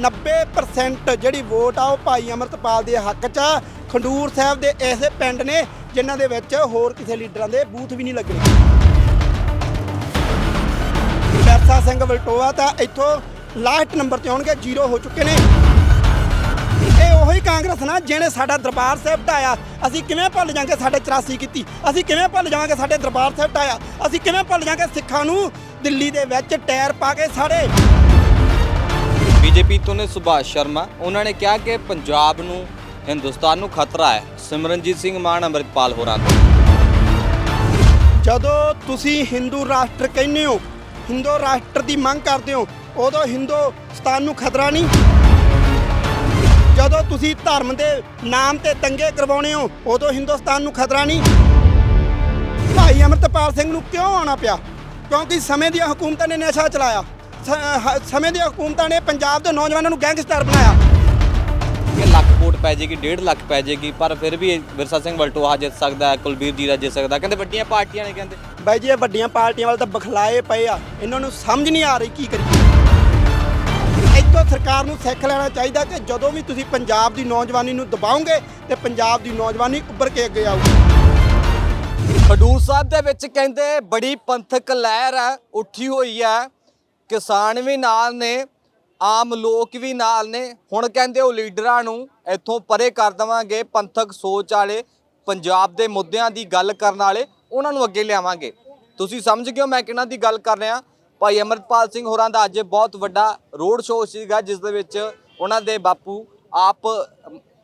90% ਜਿਹੜੀ ਵੋਟ ਆ ਉਹ ਭਾਈ ਅਮਰਤਪਾਲ ਦੇ ਹੱਕ 'ਚ ਆ। ਖੰਡੂਰ ਸਾਹਿਬ ਦੇ ਐਸੇ ਪਿੰਡ ਨੇ ਜਿਨ੍ਹਾਂ ਦੇ ਵਿੱਚ ਹੋਰ ਕਿਸੇ ਲੀਡਰਾਂ ਦੇ ਬੂਥ ਵੀ ਨਹੀਂ ਲੱਗਣੇ। ਸਰਸਾ ਸਿੰਘ ਵਲਟੋਆ ਤਾਂ ਇੱਥੋਂ ਲਾਸਟ ਨੰਬਰ ਤੇ ਆਉਣਗੇ, ਜ਼ੀਰੋ ਹੋ ਚੁੱਕੇ ਨੇ। ਇਹ ਉਹੀ ਕਾਂਗਰਸ ਨਾ ਜਿਹਨੇ ਸਾਡਾ ਦਰਬਾਰ ਸਾਹਿਬ ਢਾਇਆ। ਅਸੀਂ ਕਿਵੇਂ ਭੁੱਲ ਜਾਾਂਗੇ ਸਾਡੇ 84 ਕੀਤੀ? ਅਸੀਂ ਕਿਵੇਂ ਭੁੱਲ ਜਾਵਾਂਗੇ ਸਾਡੇ ਦਰਬਾਰ ਸਾਹਿਬ ਢਾਇਆ? ਅਸੀਂ ਕਿਵੇਂ ਭੁੱਲ ਜਾਾਂਗੇ ਸਿੱਖਾਂ ਨੂੰ ਦਿੱਲੀ ਦੇ ਵਿੱਚ ਟਾਇਰ ਪਾ ਕੇ ਸਾਡੇ ਬੀਜੇਪੀ ਤੋਂ ਨੇ ਸੁਭਾਸ਼ ਸ਼ਰਮਾ। ਉਹਨਾਂ ਨੇ ਕਿਹਾ ਕਿ ਪੰਜਾਬ ਨੂੰ, ਹਿੰਦੁਸਤਾਨ ਨੂੰ ਖਤਰਾ ਹੈ। ਸਿਮਰਨਜੀਤ ਸਿੰਘ ਮਾਨ, ਅੰਮ੍ਰਿਤਪਾਲ ਹੋਰਾਂ ਤੋਂ ਜਦੋਂ ਤੁਸੀਂ ਹਿੰਦੂ ਰਾਸ਼ਟਰ ਕਹਿੰਦੇ ਹੋ, ਹਿੰਦੂ ਰਾਸ਼ਟਰ ਦੀ ਮੰਗ ਕਰਦੇ ਹੋ, ਉਦੋਂ ਹਿੰਦੁਸਤਾਨ ਨੂੰ ਖਤਰਾ ਨਹੀਂ? ਜਦੋਂ ਤੁਸੀਂ ਧਰਮ ਦੇ ਨਾਮ ਤੇ ਦੰਗੇ ਕਰਵਾਉਣੇ ਹੋ, ਉਦੋਂ ਹਿੰਦੁਸਤਾਨ ਨੂੰ ਖਤਰਾ ਨਹੀਂ? ਭਾਈ ਅਮਰਤਪਾਲ ਸਿੰਘ ਨੂੰ ਕਿਉਂ ਆਉਣਾ ਪਿਆ? ਕਿਉਂਕਿ ਸਮੇਂ ਦੀਆਂ ਹਕੂਮਤਾਂ ਨੇ ਨਸ਼ਾ ਚਲਾਇਆ। ਸਮੇਂ ਦੀਆਂ ਹਕੂਮਤਾਂ ਨੇ ਪੰਜਾਬ ਦੇ ਨੌਜਵਾਨਾਂ ਨੂੰ ਗੈਂਗਸਟਰ ਬਣਾਇਆ। ਕਿ ਲੱਖ ਵੋਟ ਪੈ ਜਾਏਗੀ 1.5 ਲੱਖ ਪੈ ਜਾਏਗੀ ਪਰ ਫਿਰ ਵੀ ਵਿਰਸਾ ਸਿੰਘ ਵਲਟੋਹਾ ਜਿੱਤ ਸਕਦਾ ਕੁਲਬੀਰ ਜੀਰਾ ਜਿੱਤ ਸਕਦਾ ਕਹਿੰਦੇ ਵੱਡੀਆਂ ਪਾਰਟੀਆਂ ਨੇ ਕਹਿੰਦੇ। ਬਾਈ ਜੀ ਇਹ ਵੱਡੀਆਂ ਪਾਰਟੀਆਂ ਵਾਲ ਤਾਂ ਬਖਲਾਏ ਪਏ ਆ ਇਹਨਾਂ ਨੂੰ ਸਮਝ ਨਹੀਂ ਆ ਰਹੀ ਕੀ ਕਰੀਏ। ਇੱਥੋਂ ਸਰਕਾਰ ਨੂੰ ਸਿੱਖ ਲੈਣਾ ਚਾਹੀਦਾ ਕਿ ਜਦੋਂ ਵੀ ਤੁਸੀਂ ਪੰਜਾਬ ਦੀ ਨੌਜਵਾਨੀ ਨੂੰ ਦਬਾਓਗੇ ਤੇ ਪੰਜਾਬ ਦੀ ਨੌਜਵਾਨੀ ਉੱਭਰ ਕੇ ਅੱਗੇ ਆਊਗੀ। ਖਡੂਰ ਸਾਹਿਬ ਦੇ ਵਿੱਚ ਕਹਿੰਦੇ ਬੜੀ ਪੰਥਕ ਲਹਿਰ ਹੈ ਉੱਠੀ ਹੋਈ ਹੈ ਕਿਸਾਨ ਵੀ ਨਾਲ ਨੇ, ਆਮ ਲੋਕ ਵੀ ਨਾਲ ਨੇ। ਹੁਣ ਕਹਿੰਦੇ ਉਹ ਲੀਡਰਾਂ ਨੂੰ ਇੱਥੋਂ ਪਰੇ ਕਰ ਦੇਵਾਂਗੇ, ਪੰਥਕ ਸੋਚ ਵਾਲੇ, ਪੰਜਾਬ ਦੇ ਮੁੱਦਿਆਂ ਦੀ ਗੱਲ ਕਰਨ ਵਾਲੇ, ਉਹਨਾਂ ਨੂੰ ਅੱਗੇ ਲਿਆਵਾਂਗੇ। ਤੁਸੀਂ ਸਮਝ ਗਏ ਹੋ ਮੈਂ ਕਿਹਨਾਂ ਦੀ ਗੱਲ ਕਰ ਰਿਹਾ? ਭਾਈ ਅਮਰਪਾਲ ਸਿੰਘ ਹੋਰਾਂ ਦਾ ਅੱਜ ਬਹੁਤ ਵੱਡਾ ਰੋਡ ਸ਼ੋਅ ਸੀਗਾ, ਜਿਸ ਦੇ ਵਿੱਚ ਉਹਨਾਂ ਦੇ ਬਾਪੂ ਆਪ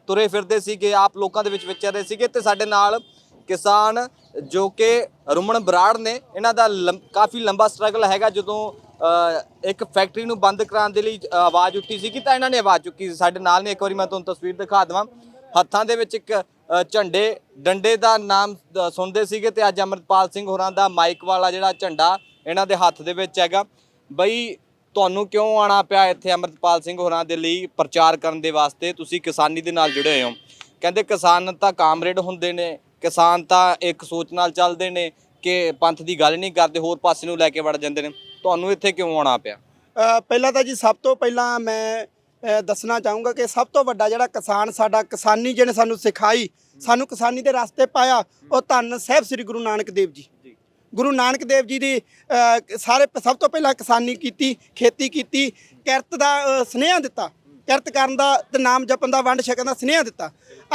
ਤੁਰੇ ਫਿਰਦੇ ਸੀਗੇ, ਆਪ ਲੋਕਾਂ ਦੇ ਵਿੱਚ ਵਿਚਰ ਰਹੇ ਸੀਗੇ ਤੇ ਸਾਡੇ ਨਾਲ ਕਿਸਾਨ ਜੋ ਕਿ ਰੁਮਨ ਬਰਾੜ ਨੇ, ਇਹਨਾਂ ਦਾ ਲੰਮ- ਕਾਫੀ ਲੰਬਾ ਸਟਰਗਲ ਹੈਗਾ ਜਦੋਂ ਇੱਕ ਫੈਕਟਰੀ ਨੂੰ ਬੰਦ ਕਰਾਉਣ ਦੇ ਲਈ ਆਵਾਜ਼ ਉੱਠੀ ਸੀ ਕਿ ਤਾਂ ਇਹਨਾਂ ਨੇ ਆਵਾਜ਼ ਚੁੱਕੀ ਸੀ। ਸਾਡੇ ਨਾਲ ਨੇ ਇੱਕ ਵਾਰੀ ਮੈਂ ਤੁਹਾਨੂੰ ਤਸਵੀਰ ਦਿਖਾ ਦਵਾਂ। ਹੱਥਾਂ ਦੇ ਵਿੱਚ ਇੱਕ ਝੰਡੇ, ਡੰਡੇ ਦਾ ਨਾਮ ਸੁਣਦੇ ਸੀਗੇ ਤੇ ਅੱਜ ਅਮਰਪਾਲ ਸਿੰਘ ਹੋਰਾਂ ਦਾ ਮਾਈਕ ਵਾਲਾ ਜਿਹੜਾ ਝੰਡਾ ਇਹਨਾਂ ਦੇ ਹੱਥ ਦੇ ਵਿੱਚ ਹੈਗਾ। ਬਈ, ਤੁਹਾਨੂੰ ਕਿਉਂ ਆਣਾ ਪਿਆ ਇੱਥੇ ਅਮਰਪਾਲ ਸਿੰਘ ਹੋਰਾਂ ਦੇ ਲਈ ਪ੍ਰਚਾਰ ਕਰਨ ਦੇ ਵਾਸਤੇ? ਤੁਸੀਂ ਕਿਸਾਨੀ ਦੇ ਨਾਲ ਜੁੜੇ ਹੋਏ ਹੋ। ਕਹਿੰਦੇ ਕਿਸਾਨ ਤਾਂ ਕਾਮਰੇਡ ਹੁੰਦੇ ਨੇ, ਕਿਸਾਨ ਤਾਂ ਇੱਕ ਸੋਚ ਨਾਲ ਚੱਲਦੇ ਨੇ ਕਿ ਪੰਥ ਦੀ ਗੱਲ ਨਹੀਂ ਕਰਦੇ, ਹੋਰ ਪਾਸੇ ਨੂੰ ਲੈ ਕੇ ਵੜ ਜਾਂਦੇ ਨੇ। ਤੁਹਾਨੂੰ ਇੱਥੇ ਕਿਉਂ ਆਉਣਾ ਪਿਆ? ਪਹਿਲਾਂ ਤਾਂ ਜੀ ਸਭ ਤੋਂ ਪਹਿਲਾਂ ਮੈਂ ਦੱਸਣਾ ਚਾਹੂੰਗਾ ਕਿ ਸਭ ਤੋਂ ਵੱਡਾ ਜਿਹੜਾ ਕਿਸਾਨ ਸਾਡਾ ਕਿਸਾਨੀ ਜਿਹਨੇ ਸਾਨੂੰ ਸਿਖਾਈ ਸਾਨੂੰ ਕਿਸਾਨੀ ਦੇ ਰਸਤੇ ਪਾਇਆ ਉਹ ਧੰਨ ਸਾਹਿਬ ਸ੍ਰੀ ਗੁਰੂ ਨਾਨਕ ਦੇਵ ਜੀ। ਗੁਰੂ ਨਾਨਕ ਦੇਵ ਜੀ ਦੀ ਸਾਰੇ ਸਭ ਤੋਂ ਪਹਿਲਾਂ ਕਿਸਾਨੀ ਕੀਤੀ ਖੇਤੀ ਕੀਤੀ ਕਿਰਤ ਦਾ ਸੁਨੇਹਾ ਦਿੱਤਾ। ਕਿਰਤ ਕਰਨ ਦਾ ਤੇ ਨਾਮ ਜਪਣ ਦਾ ਵੰਡ ਛਕਣ ਦਾ ਸੁਨੇਹਾ ਦਿੱਤਾ।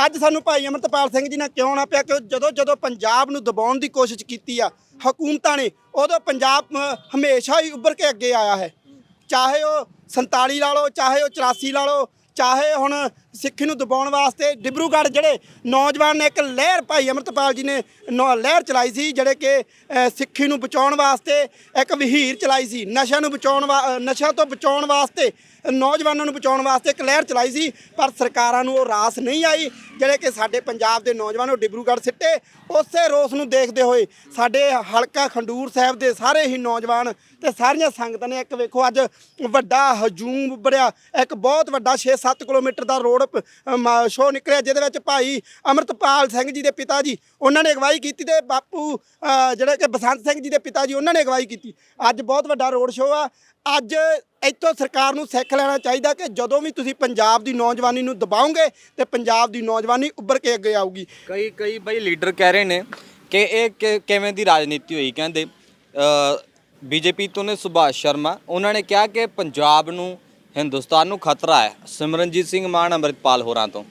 ਅੱਜ ਸਾਨੂੰ ਭਾਈ ਅਮਰਤਪਾਲ ਸਿੰਘ ਜੀ ਨਾਲ ਕਿਉਂ ਆਉਣਾ ਪਿਆ? ਕਿ ਜਦੋਂ ਜਦੋਂ ਪੰਜਾਬ ਨੂੰ ਦਬਾਉਣ ਦੀ ਕੋਸ਼ਿਸ਼ ਕੀਤੀ ਆ ਹਕੂਮਤਾਂ ਨੇ ਉਦੋਂ ਪੰਜਾਬ ਹਮੇਸ਼ਾ ਹੀ ਉੱਭਰ ਕੇ ਅੱਗੇ ਆਇਆ ਹੈ। ਚਾਹੇ ਉਹ 47 ਲਾ ਲਓ, ਚਾਹੇ ਉਹ 84 ਲਾ ਲਓ, ਚਾਹੇ ਹੁਣ ਸਿੱਖੀ ਨੂੰ ਦਬਾਉਣ ਵਾਸਤੇ ਡਿਬਰੂਗੜ੍ਹ ਜਿਹੜੇ ਨੌਜਵਾਨ ਨੇ ਇੱਕ ਲਹਿਰ ਭਾਈ ਅਮਰਤਪਾਲ ਜੀ ਨੇ ਨੌ- ਲਹਿਰ ਚਲਾਈ ਸੀ, ਜਿਹੜੇ ਕਿ ਸਿੱਖੀ ਨੂੰ ਬਚਾਉਣ ਵਾਸਤੇ ਇੱਕ ਵਹੀਰ ਚਲਾਈ ਸੀ, ਨਸ਼ਿਆਂ ਨੂੰ ਬਚਾਉਣ ਵਾ- ਨਸ਼ਿਆਂ ਤੋਂ ਬਚਾਉਣ ਵਾਸਤੇ, ਨੌਜਵਾਨਾਂ ਨੂੰ ਬਚਾਉਣ ਵਾਸਤੇ ਇੱਕ ਲਹਿਰ ਚਲਾਈ ਸੀ, ਪਰ ਸਰਕਾਰਾਂ ਨੂੰ ਉਹ ਰਾਸ ਨਹੀਂ ਆਈ, ਜਿਹੜੇ ਕਿ ਸਾਡੇ ਪੰਜਾਬ ਦੇ ਨੌਜਵਾਨ ਉਹ ਡਿਬਰੂਗੜ੍ਹ ਸਿੱਟੇ, ਉਸੇ ਰੋਸ ਨੂੰ ਦੇਖਦੇ ਹੋਏ ਸਾਡੇ ਹਲਕਾ ਖੰਡੂਰ ਸਾਹਿਬ ਦੇ ਸਾਰੇ ਹੀ ਨੌਜਵਾਨ ਤੇ ਸਾਰੀਆਂ ਸੰਗਤਾਂ ਨੇ ਇੱਕ ਵੇਖੋ ਅੱਜ ਵੱਡਾ ਹਜੂਮ ਉੱਭਰਿਆ ਇੱਕ ਬਹੁਤ ਵੱਡਾ 6-7 ਕਿਲੋਮੀਟਰ ਦਾ ਰੋਡ ਸ਼ੋਅ ਨਿਕਲਿਆ ਜਿਹਦੇ ਵਿੱਚ ਭਾਈ ਅਮਰਤਪਾਲ ਸਿੰਘ ਜੀ ਦੇ ਪਿਤਾ ਜੀ ਉਹਨਾਂ ਨੇ ਅਗਵਾਈ ਕੀਤੀ ਤੇ ਬਾਪੂ ਅ, ਜਿਹੜੇ ਕਿ ਬਸੰਤ ਸਿੰਘ ਜੀ ਦੇ ਪਿਤਾ ਜੀ ਉਹਨਾਂ ਨੇ ਅਗਵਾਈ ਕੀਤੀ। ਅੱਜ ਬਹੁਤ ਵੱਡਾ ਰੋਡ ਸ਼ੋਅ ਆ। ਅੱਜ ਇੱਥੋਂ ਸਰਕਾਰ ਨੂੰ ਸਿੱਖ ਲੈਣਾ ਚਾਹੀਦਾ ਕਿ ਜਦੋਂ ਵੀ ਤੁਸੀਂ ਪੰਜਾਬ ਦੀ ਨੌਜਵਾਨੀ ਨੂੰ ਦਬਾਓਗੇ ਤੇ ਪੰਜਾਬ ਦੀ ਨੌਜਵਾਨੀ ਉੱਭਰ ਕੇ ਅੱਗੇ ਆਊਗੀ। ਕਈ ਕਈ ਬਈ ਲੀਡਰ ਕਹਿ ਰਹੇ ਨੇ ਕਿ ਇਹ ਕਿ- ਕਿਵੇਂ ਦੀ ਰਾਜਨੀਤੀ ਹੋਈ ਕਹਿੰਦੇ ਬੀਜੇਪੀ ਤੋਂ ਨੇ ਸੁਭਾਸ਼ ਸ਼ਰਮਾ ਉਹਨਾਂ ਨੇ ਕਿਹਾ ਕਿ ਪੰਜਾਬ ਨੂੰ ਹਿੰਦੁਸਤਾਨ ਨੂੰ ਖਤਰਾ ਹੈ। ਸਿਮਰਨਜੀਤ ਸਿੰਘ ਮਾਨ ਅੰਮ੍ਰਿਤਪਾਲ ਹੋਰਾਂ ਤੋਂ।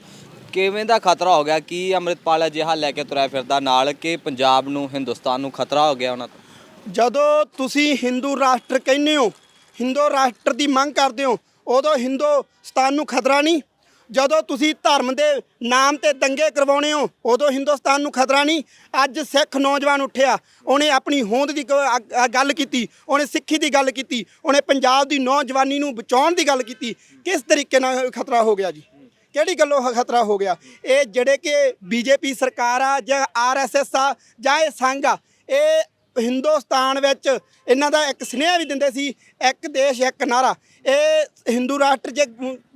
ਕਿਵੇਂ ਦਾ ਖਤਰਾ ਹੋ ਗਿਆ? ਕੀ ਅੰਮ੍ਰਿਤਪਾਲ ਅਜਿਹਾ ਲੈ ਕੇ ਤੁਰਿਆ ਫਿਰਦਾ ਨਾਲ? ਕਿ ਪੰਜਾਬ ਨੂੰ, ਹਿੰਦੁਸਤਾਨ ਨੂੰ ਖਤਰਾ ਹੋ ਗਿਆ ਉਹਨਾਂ ਤੋਂ? ਜਦੋਂ ਤੁਸੀਂ ਹਿੰਦੂ ਰਾਸ਼ਟਰ ਕਹਿੰਦੇ ਹੋ, ਹਿੰਦੂ ਰਾਸ਼ਟਰ ਦੀ ਮੰਗ ਕਰਦੇ ਹੋ, ਉਦੋਂ ਹਿੰਦੁਸਤਾਨ ਨੂੰ ਖਤਰਾ ਨਹੀਂ। ਜਦੋਂ ਤੁਸੀਂ ਧਰਮ ਦੇ ਨਾਮ ਤੇ ਦੰਗੇ ਕਰਵਾਉਣੇ ਹੋ, ਉਦੋਂ ਹਿੰਦੁਸਤਾਨ ਨੂੰ ਖਤਰਾ ਨਹੀਂ। ਅੱਜ ਸਿੱਖ ਨੌਜਵਾਨ ਉੱਠਿਆ, ਉਹਨੇ ਆਪਣੀ ਹੋਂਦ ਦੀ ਗੱਲ ਕੀਤੀ, ਉਹਨੇ ਸਿੱਖੀ ਦੀ ਗੱਲ ਕੀਤੀ, ਉਹਨੇ ਪੰਜਾਬ ਦੀ ਨੌਜਵਾਨੀ ਨੂੰ ਬਚਾਉਣ ਦੀ ਗੱਲ ਕੀਤੀ। ਕਿਸ ਤਰੀਕੇ ਨਾਲ ਖਤਰਾ ਹੋ ਗਿਆ ਜੀ? ਕਿਹੜੀ ਗੱਲੋਂ ਖਤਰਾ ਹੋ ਗਿਆ? ਇਹ ਜਿਹੜੇ ਕਿ ਬੀਜੇਪੀ ਸਰਕਾਰ ਆ, ਜਾਂ ਆਰਐਸਐਸ ਆ, ਜਾਂ ਇਹ ਸੰਘ ਆ, ਇਹ ਹਿੰਦੁਸਤਾਨ ਵਿੱਚ ਇਹਨਾਂ ਦਾ ਇੱਕ ਸੁਨੇਹਾ ਵੀ ਦਿੰਦੇ ਸੀ, ਇੱਕ ਦੇਸ਼, ਇੱਕ ਨਾਰਾ। ਇਹ ਹਿੰਦੂ ਰਾਸ਼ਟਰ ਜੇ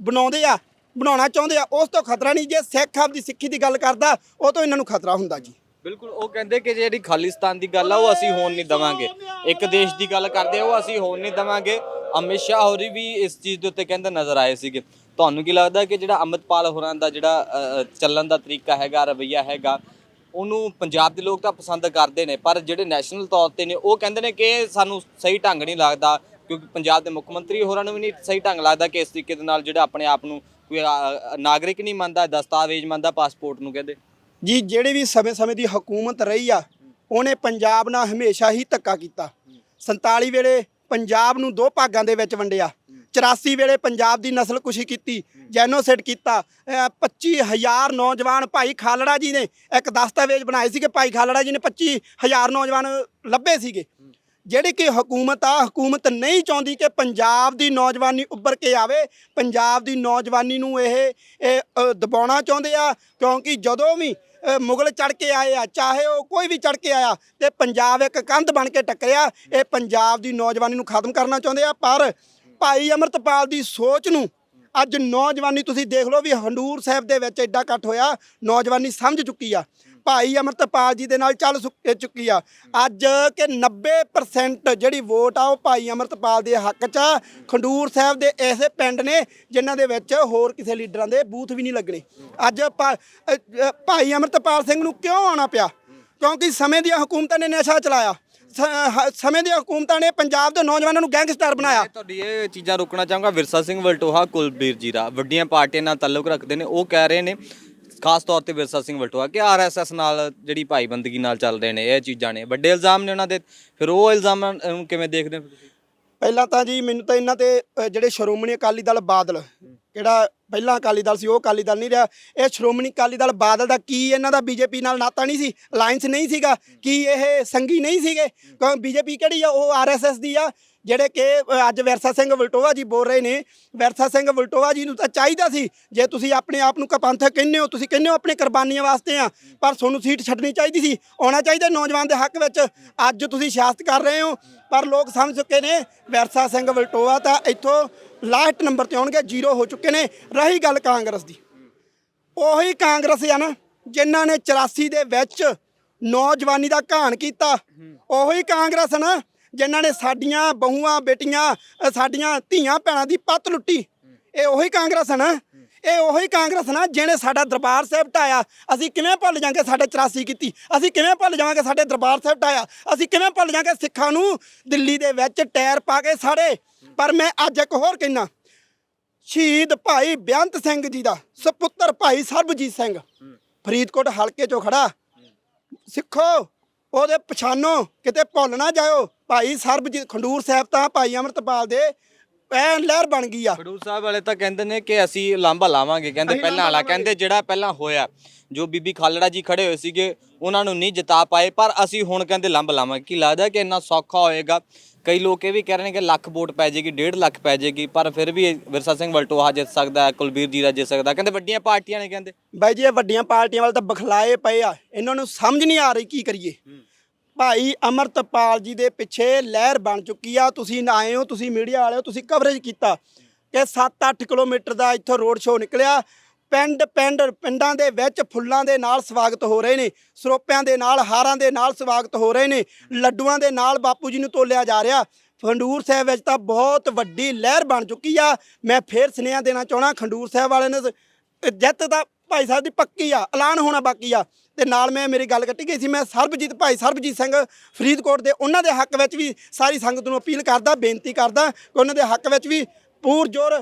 ਬਣਾਉਂਦੇ ਆ ਬਣਾਉਣਾ ਚਾਹੁੰਦੇ ਆ, ਉਸ ਤੋਂ ਖਤਰਾ ਨਹੀਂ ਜੇ ਸਿੱਖ ਆਪਦੀ ਸਿੱਖੀ ਦੀ ਗੱਲ ਕਰਦਾ, ਉਹ ਤੋਂ ਇਹਨਾਂ ਨੂੰ ਖਤਰਾ ਹੁੰਦਾ ਜੀ। ਬਿਲਕੁਲ, ਉਹ ਕਹਿੰਦੇ ਕਿ ਜਿਹੜੀ ਖਾਲਿਸਤਾਨ ਦੀ ਗੱਲ ਆ, ਉਹ ਅਸੀਂ ਹੋਣ ਨਹੀਂ ਦਵਾਂਗੇ। ਇੱਕ ਦੇਸ਼ ਦੀ ਗੱਲ ਕਰਦੇ ਆ, ਉਹ ਅਸੀਂ ਹੋਣ ਨਹੀਂ ਦਵਾਂਗੇ। ਅਮਿਤ ਸ਼ਾਹ ਹੋਰੀ ਵੀ ਇਸ ਚੀਜ਼ ਦੇ ਉੱਤੇ ਕਹਿੰਦੇ ਨਜ਼ਰ ਆਏ ਸੀਗੇ। ਤੁਹਾਨੂੰ ਕੀ ਲੱਗਦਾ ਕਿ ਜਿਹੜਾ ਅਮਿਤਪਾਲ ਹੋਰਾਂ ਦਾ ਜਿਹੜਾ ਚੱਲਣ ਦਾ ਤਰੀਕਾ ਹੈਗਾ, ਰਵਈਆ ਹੈਗਾ, ਉਹਨੂੰ ਪੰਜਾਬ ਦੇ ਲੋਕ ਤਾਂ ਪਸੰਦ ਕਰਦੇ ਨੇ, ਪਰ ਜਿਹੜੇ ਨੈਸ਼ਨਲ ਤੌਰ ਤੇ ਨੇ, ਉਹ ਕਹਿੰਦੇ ਨੇ ਕਿ ਸਾਨੂੰ ਸਹੀ ਢੰਗ ਨਹੀਂ ਲੱਗਦਾ, ਕਿਉਂਕਿ ਪੰਜਾਬ ਦੇ ਮੁੱਖ ਮੰਤਰੀ ਹੋਰਾਂ ਨੂੰ ਵੀ ਨਹੀਂ ਸਹੀ ਢੰਗ ਲੱਗਦਾ ਕਿ ਇਸ ਤਰੀਕੇ ਦੇ ਨਾਲ ਜਿਹੜਾ ਆਪਣੇ ਆਪ ਨੂੰ ਕੋਈ ਅ, ਨਾਗਰਿਕ ਨਹੀਂ ਮੰਨਦਾ ਦਸਤਾਵੇਜ਼ ਮੰਨਦਾ ਪਾਸਪੋਰਟ ਨੂੰ ਕਹਿੰਦੇ। ਜੀ ਜਿਹੜੇ ਵੀ ਸਮੇਂ-ਸਮੇਂ ਦੀ ਹਕੂਮਤ ਰਹੀ ਆ ਉਹਨੇ ਪੰਜਾਬ ਨਾਲ ਹਮੇਸ਼ਾ ਹੀ ਧੱਕਾ ਕੀਤਾ। 47 ਵੇਲੇ ਪੰਜਾਬ ਨੂੰ ਦੋ ਭਾਗਾਂ ਦੇ ਵਿੱਚ ਵੰਡਿਆ। 84 ਵੇਲੇ ਪੰਜਾਬ ਦੀ ਨਸਲਕੁਸ਼ੀ ਕੀਤੀ ਜੈਨੋਸਾਈਡ ਕੀਤਾ। ਅਹ 25000 ਨੌਜਵਾਨ ਭਾਈ ਖਾਲੜਾ ਜੀ ਨੇ ਇੱਕ ਦਸਤਾਵੇਜ਼ ਬਣਾਏ ਸੀ ਕਿ ਭਾਈ ਖਾਲੜਾ ਜੀ ਨੇ 25000 ਨੌਜਵਾਨ ਲੱਭੇ ਸੀਗੇ। ਜਿਹੜੀ ਕਿ ਹਕੂਮਤ ਆ, ਹਕੂਮਤ ਨਹੀਂ ਚਾਹੁੰਦੀ ਕਿ ਪੰਜਾਬ ਦੀ ਨੌਜਵਾਨੀ ਉੱਭਰ ਕੇ ਆਵੇ। ਪੰਜਾਬ ਦੀ ਨੌਜਵਾਨੀ ਨੂੰ ਇਹ ਦਬਾਉਣਾ ਚਾਹੁੰਦੇ ਆ, ਕਿਉਂਕਿ ਜਦੋਂ ਵੀ ਮੁਗਲ ਚੜ ਕੇ ਆਏ ਆ, ਚਾਹੇ ਉਹ ਕੋਈ ਵੀ ਚੜ ਕੇ ਆਇਆ, ਤੇ ਪੰਜਾਬ ਇੱਕ ਕੰਧ ਬਣ ਕੇ ਟੱਕਰਿਆ, ਇਹ ਪੰਜਾਬ ਦੀ ਨੌਜਵਾਨੀ ਨੂੰ ਖਤਮ ਕਰਨਾ ਚਾਹੁੰਦੇ ਆ। ਪਰ ਭਾਈ ਅਮਰਤਪਾਲ ਦੀ ਸੋਚ ਨੂੰ ਅੱਜ ਨੌਜਵਾਨੀ ਤੁਸੀਂ ਦੇਖ ਲਓ ਵੀ ਹੰਡੂਰ ਸਾਹਿਬ ਦੇ ਵਿੱਚ ਐਡਾ ਇਕੱਠ ਹੋਇਆ, ਨੌਜਵਾਨੀ ਸਮਝ ਚੁੱਕੀ ਆ। ਭਾਈ ਅਮਰਤਪਾਲ ਜੀ ਦੇ ਨਾਲ ਚੱਲ ਸੁੱਕ- ਚੁੱਕੀ ਆ। ਅੱਜ ਕਿ 90% ਜਿਹੜੀ ਵੋਟ ਆ ਉਹ ਭਾਈ ਅਮਰਤਪਾਲ ਦੇ ਹੱਕ 'ਚ ਆ। ਖੰਡੂਰ ਸਾਹਿਬ ਦੇ ਐਸੇ ਪਿੰਡ ਨੇ ਜਿਨ੍ਹਾਂ ਦੇ ਵਿੱਚ ਹੋਰ ਕਿਸੇ ਲੀਡਰਾਂ ਦੇ ਬੂਥ ਵੀ ਨਹੀਂ ਲੱਗਣੇ। ਅੱਜ ਭਾ- ਭਾਈ ਅਮਰਤਪਾਲ ਸਿੰਘ ਨੂੰ ਕਿਉਂ ਆਉਣਾ ਪਿਆ? ਕਿਉਂਕਿ ਸਮੇਂ ਦੀਆਂ ਹਕੂਮਤਾਂ ਨੇ ਨਸ਼ਾ ਚਲਾਇਆ। ਸਮੇਂ ਦੀਆਂ ਹਕੂਮਤਾਂ ਨੇ ਪੰਜਾਬ ਦੇ ਨੌਜਵਾਨਾਂ ਨੂੰ ਗੈਂਗਸਟਰ ਬਣਾਇਆ। ਤੁਹਾਡੀ ਇਹ ਚੀਜ਼ਾਂ ਰੋਕਣਾ ਚਾਹਾਂਗਾ। ਵਿਰਸਾ ਸਿੰਘ ਵਲਟੋਹਾ, ਕੁਲਬੀਰ ਜੀਰਾ, ਵੱਡੀਆਂ ਪਾਰਟੀਆਂ ਨਾਲ ਤਾਲੁਕ ਰੱਖਦੇ ਨੇ। ਉਹ ਕਹਿ ਰਹੇ ਨੇ ਖਾਸ ਤੌਰ ਤੇ ਵਿਰਸਾ ਸਿੰਘ ਵਲਟੋਆ ਕਿ ਆਰਐਸਐਸ ਨਾਲ ਜਿਹੜੀ ਭਾਈਬੰਦਗੀ ਨਾਲ ਚੱਲ ਰਹੇ ਨੇ, ਇਹ ਚੀਜ਼ਾਂ ਨੇ। ਵੱਡੇ ਇਲਜ਼ਾਮ ਨੇ ਉਹਨਾਂ ਦੇ, ਫਿਰ ਉਹ ਇਲਜ਼ਾਮਾਂ ਨੂੰ ਕਿਵੇਂ ਦੇਖਦੇ ਹੋ ਤੁਸੀਂ? ਪਹਿਲਾਂ ਤਾਂ ਜੀ ਮੈਨੂੰ ਤਾਂ ਇਹਨਾਂ ਤੇ ਜਿਹੜੇ ਸ਼੍ਰੋਮਣੀ ਅਕਾਲੀ ਦਲ ਬਾਦਲ, ਕਿਹੜਾ ਪਹਿਲਾਂ ਅਕਾਲੀ ਦਲ ਸੀ, ਉਹ ਅਕਾਲੀ ਦਲ ਨਹੀਂ ਰਿਹਾ। ਇਹ ਸ਼੍ਰੋਮਣੀ ਅਕਾਲੀ ਦਲ ਬਾਦਲ ਦਾ ਕੀ ਇਹਨਾਂ ਦਾ ਬੀਜੇਪੀ ਨਾਲ ਨਾਤਾ ਨਹੀਂ ਸੀ ਅਲਾਈਅੰਸ ਨਹੀਂ ਸੀਗਾ, ਕੀ ਇਹ ਸੰਗੀ ਨਹੀਂ ਸੀਗੇ? ਕਿਉਂ ਬੀਜੇਪੀ ਕਿਹੜੀ ਆ? ਉਹ ਆਰਐਸਐਸ ਦੀ ਆ। ਜਿਹੜੇ ਕਿ ਅੱਜ ਵਿਰਸਾ ਸਿੰਘ ਵਲਟੋਵਾ ਜੀ ਬੋਲ ਰਹੇ ਨੇ। ਵਿਰਸਾ ਸਿੰਘ ਵਲਟੋਵਾ ਜੀ ਨੂੰ ਤਾਂ ਚਾਹੀਦਾ ਸੀ ਜੇ ਤੁਸੀਂ ਆਪਣੇ ਆਪ ਨੂੰ ਕਪੰਥਕ ਕਹਿੰਦੇ ਹੋ, ਤੁਸੀਂ ਕਹਿੰਦੇ ਹੋ ਆਪਣੇ ਕੁਰਬਾਨੀਆਂ ਵਾਸਤੇ ਆ, ਪਰ ਤੁਹਾਨੂੰ ਸੀਟ ਛੱਡਣੀ ਚਾਹੀਦੀ ਸੀ, ਆਉਣਾ ਚਾਹੀਦਾ ਨੌਜਵਾਨ ਦੇ ਹੱਕ ਵਿੱਚ। ਅੱਜ ਤੁਸੀਂ ਸਿਆਸਤ ਕਰ ਰਹੇ ਹੋ, ਪਰ ਲੋਕ ਸਮਝ ਚੁੱਕੇ ਨੇ, ਵਿਰਸਾ ਸਿੰਘ ਵਲਟੋਆ ਤਾਂ ਇੱਥੋਂ ਲਾਸਟ ਨੰਬਰ ਤੇ ਆਉਣਗੇ, ਜ਼ੀਰੋ ਹੋ ਚੁੱਕੇ ਨੇ। ਰਹੀ ਗੱਲ ਕਾਂਗਰਸ ਦੀ। ਉਹੀ ਕਾਂਗਰਸ ਆ ਨਾ, ਜਿਨ੍ਹਾਂ ਨੇ 84 ਦੇ ਵਿੱਚ ਨੌਜਵਾਨੀ ਦਾ ਘਾਣ ਕੀਤਾ। ਉਹੀ ਕਾਂਗਰਸ ਨਾ ਜਿਨ੍ਹਾਂ ਨੇ ਸਾਡੀਆਂ ਬਹੂਆਂ, ਬੇਟੀਆਂ ਸਾਡੀਆਂ ਧੀਆਂ, ਭੈਣਾਂ ਦੀ ਪੱਤ ਲੁੱਟੀ। ਇਹ ਉਹੀ ਕਾਂਗਰਸ ਆ ਨਾ ਇਹ ਉਹੀ ਕਾਂਗਰਸ ਨਾ ਜਿਹਨੇ ਸਾਡਾ ਦਰਬਾਰ ਸਾਹਿਬ ਢਾਇਆ। ਅਸੀਂ ਕਿਵੇਂ ਭੁੱਲ ਜਾਾਂਗੇ ਸਾਡੇ 84 ਕੀਤੀ? ਅਸੀਂ ਕਿਵੇਂ ਭੁੱਲ ਜਾਵਾਂਗੇ ਸਾਡੇ ਦਰਬਾਰ ਸਾਹਿਬ ਢਾਇਆ? ਅਸੀਂ ਕਿਵੇਂ ਭੁੱਲ ਜਾਾਂਗੇ ਸਿੱਖਾਂ ਨੂੰ ਦਿੱਲੀ ਦੇ ਵਿੱਚ ਟਾਇਰ ਪਾ ਕੇ ਸਾੜੇ? ਪਰ ਮੈਂ ਅੱਜ ਇੱਕ ਹੋਰ ਕਹਿਣਾ ਸ਼ਹੀਦ ਭਾਈ ਬੇਅੰਤ ਸਿੰਘ ਜੀ ਦਾ ਸੁਪੁੱਤਰ ਭਾਈ ਸਰਬਜੀਤ ਸਿੰਘ। ਫਰੀਦਕੋਟ ਹਲਕੇ ਚੋਂ ਖੜਾ। ਸਿੱਖੋ, ਉਹਦੇ ਪਛਾਨੋ ਕਿਤੇ ਭੁੱਲ ਨਾ ਜਾਇਓ। ਭਾਈ ਸਰਬਜੀਤ ਖੰਡੂਰ ਸਾਹਿਬ ਤਾਂ ਭਾਈ ਅਮਰਤਪਾਲ ਦੇ ਐਨ ਲਹਿਰ ਬਣ ਗਈ ਆ। ਖਡੂਰ ਸਾਹਿਬ ਵਾਲੇ ਤਾਂ ਕਹਿੰਦੇ ਨੇ ਕਿ ਅਸੀਂ ਲਾਂਭਾ ਲਾਵਾਂਗੇ। ਕਹਿੰਦੇ ਪਹਿਲਾਂ ਵਾਲਾ ਕਹਿੰਦੇ ਜਿਹੜਾ ਪਹਿਲਾਂ ਹੋਇਆ ਜੋ ਬੀਬੀ ਖਾਲੜਾ ਜੀ ਖੜੇ ਹੋਏ ਸੀਗੇ ਉਹਨਾਂ ਨੂੰ ਨਹੀਂ ਜਿਤਾ ਪਾਏ ਪਰ ਅਸੀਂ ਹੁਣ ਕਹਿੰਦੇ ਲੰਬ ਲਾਵਾਂਗੇ। ਕੀ ਲੱਗਦਾ ਕਿ ਇੰਨਾ ਸੌਖਾ ਹੋਏਗਾ? ਕਈ ਲੋਕ ਇਹ ਵੀ ਕਹਿ ਰਹੇ ਨੇ ਕਿ ਲੱਖ ਵੋਟ ਪੈ ਜਾਏਗੀ 1.5 ਲੱਖ ਪੈ ਜਾਏਗੀ ਪਰ ਫਿਰ ਵੀ ਵਿਰਸਾ ਸਿੰਘ ਵਲਟੋਹਾ ਜਿੱਤ ਸਕਦਾ ਕੁਲਬੀਰ ਜੀਰਾ ਜਿੱਤ ਸਕਦਾ। ਕਹਿੰਦੇ ਵੱਡੀਆਂ ਪਾਰਟੀਆਂ ਨੇ ਕਹਿੰਦੇ। ਬਾਈ ਜੀ ਇਹ ਵੱਡੀਆਂ ਪਾਰਟੀਆਂ ਵਾਲ ਤਾਂ ਬਖਲਾਏ ਪਏ ਆ। ਇਹਨਾਂ ਨੂੰ ਸਮਝ ਨਹੀਂ ਆ ਰਹੀ ਕੀ ਕਰੀਏ? ਭਾਈ ਅਮਰਤਪਾਲ ਜੀ ਦੇ ਪਿੱਛੇ ਲਹਿਰ ਬਣ ਚੁੱਕੀ ਆ। ਤੁਸੀਂ ਨਾ ਆਏ ਹੋ, ਤੁਸੀਂ ਮੀਡੀਆ ਵਾਲੇ ਹੋ, ਤੁਸੀਂ ਕਵਰੇਜ ਕੀਤਾ ਕਿ 7-8 ਕਿਲੋਮੀਟਰ ਦਾ ਇੱਥੋਂ ਰੋਡ ਸ਼ੋਅ ਨਿਕਲਿਆ। ਪਿੰਡ ਪਿੰਡ, ਪਿੰਡਾਂ ਦੇ ਵਿੱਚ ਫੁੱਲਾਂ ਦੇ ਨਾਲ ਸਵਾਗਤ ਹੋ ਰਹੇ ਨੇ, ਸਰੋਪਿਆਂ ਦੇ ਨਾਲ, ਹਾਰਾਂ ਦੇ ਨਾਲ ਸਵਾਗਤ ਹੋ ਰਹੇ ਨੇ, ਲੱਡੂਆਂ ਦੇ ਨਾਲ ਬਾਪੂ ਜੀ ਨੂੰ ਤੋਲਿਆ ਜਾ ਰਿਹਾ। ਖੰਡੂਰ ਸਾਹਿਬ ਵਿੱਚ ਤਾਂ ਬਹੁਤ ਵੱਡੀ ਲਹਿਰ ਬਣ ਚੁੱਕੀ ਆ। ਮੈਂ ਫੇਰ ਸੁਨੇਹਾ ਦੇਣਾ ਚਾਹਣਾ ਖੰਡੂਰ ਸਾਹਿਬ ਵਾਲਿਆਂ ਨੇ, ਜਿੱਤ ਦਾ ਭਾਈ ਸਾਹਿਬ ਦੀ ਪੱਕੀ ਆ ਐਲਾਨ ਹੋਣਾ ਬਾਕੀ ਆ। ਤੇ ਨਾਲ ਮੈਂ ਮੇਰੀ ਗੱਲ ਕੱਟੀ ਗਈ ਸੀ ਮੈਂ ਸਰਬਜੀਤ ਭਾਈ ਸਰਬਜੀਤ ਸਿੰਘ ਫਰੀਦਕੋਟ ਦੇ ਉਹਨਾਂ ਦੇ ਹੱਕ ਵਿੱਚ ਵੀ ਸਾਰੀ ਸੰਗਤ ਨੂੰ ਅਪੀਲ ਕਰਦਾ ਬੇਨਤੀ ਕਰਦਾ ਕਿ ਉਹਨਾਂ ਦੇ ਹੱਕ ਵਿੱਚ ਵੀ ਪੂਰ ਜੋਰ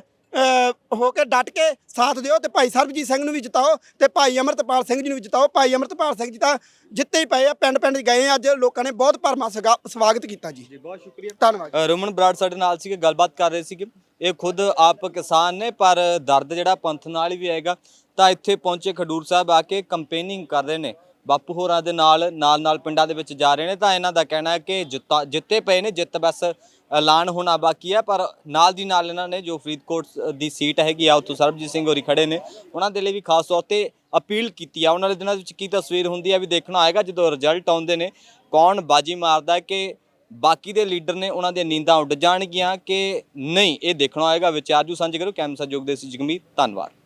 ਹੋ ਕੇ ਡਟ ਕੇ ਸਾਥ ਦਿਓ ਤੇ ਭਾਈ ਸਰਬਜੀਤ ਸਿੰਘ ਨੂੰ ਵੀ ਜਿਤਾਓ ਤੇ ਭਾਈ ਅਮਰਤਪਾਲ ਸਿੰਘ ਜੀ ਨੂੰ ਵੀ ਜਿਤਾਓ। ਭਾਈ ਅਮਰਤਪਾਲ ਸਿੰਘ ਜੀ ਤਾਂ ਜਿੱਤੇ ਹੀ ਪਏ ਆ ਪਿੰਡ ਪਿੰਡ ਗਏ ਆ, ਅੱਜ ਲੋਕਾਂ ਨੇ ਬਹੁਤ ਭਰਮਾ ਸਗਾ- ਸਵਾਗਤ ਕੀਤਾ ਜੀ। ਜੀ ਬਹੁਤ ਸ਼ੁਕਰੀਆ। ਧੰਨਵਾਦ ਰਮਨ ਬਰਾੜ ਸਾਡੇ ਨਾਲ ਸੀਗੇ ਗੱਲਬਾਤ ਕਰ ਰਹੇ ਸੀਗੇ। ਇਹ ਖੁਦ ਆਪ ਕਿਸਾਨ ਨੇ ਪਰ ਦਰਦ ਜਿਹੜਾ ਪੰਥ ਨਾਲ ਹੀ ਵੀ ਆਏਗਾ ਤਾਂ ਇੱਥੇ ਪਹੁੰਚੇ ਖਡੂਰ ਸਾਹਿਬ ਆ ਕੇ ਕੰਪੇਨਿੰਗ ਕਰ ਰਹੇ ਨੇ। ਬਾਪੂ ਹੋਰਾਂ ਦੇ ਨਾਲ ਨਾਲ ਨਾਲ ਪਿੰਡਾਂ ਦੇ ਵਿੱਚ ਜਾ ਰਹੇ ਨੇ ਤਾਂ ਇਹਨਾਂ ਦਾ ਕਹਿਣਾ ਹੈ ਕਿ ਜਿੱਤਾ, ਜਿੱਤੇ ਪਏ ਨੇ, ਜਿੱਤ ਬਸ ਐਲਾਨ ਹੋਣਾ ਬਾਕੀ ਹੈ, ਪਰ ਨਾਲ ਦੀ ਨਾਲ ਇਹਨਾਂ ਨੇ ਜੋ ਫਰੀਦਕੋਟ ਦੀ ਸੀਟ ਹੈਗੀ ਆ, ਉੱਥੋਂ ਸਰਬਜੀਤ ਸਿੰਘ ਹੋਰੀ ਖੜੇ ਨੇ। ਉਹਨਾਂ ਦੇ ਲਈ ਵੀ ਖਾਸ ਤੌਰ ਤੇ ਅਪੀਲ ਕੀਤੀ ਆ। ਉਹਨਾਂ ਦੇ ਦਿਨਾਂ ਵਿੱਚ ਕੀ ਤਸਵੀਰ ਹੁੰਦੀ ਹੈ ਵੀ ਦੇਖਣਾ ਆਏਗਾ ਜਦੋਂ ਰਿਜ਼ਲਟ ਆਉਂਦੇ ਨੇ, ਕੌਣ ਬਾਜੀ ਮਾਰਦਾ ਕਿ ਬਾਕੀ ਦੇ ਲੀਡਰ ਨੇ ਉਹਨਾਂ ਦੀਆਂ ਨੀਂਦਾਂ ਉੱਡ ਜਾਣਗੀਆਂ ਕਿ ਨਹੀਂ, ਇਹ ਦੇਖਣਾ ਆਏਗਾ। ਵਿਚਾਰਜੂ ਸਾਂਝੇ ਕਰੋ। ਕੈਮ ਸਹਿਯੋਗ ਦੇ ਸੀ ਜਗਮੀਤ। ਧੰਨਵਾਦ।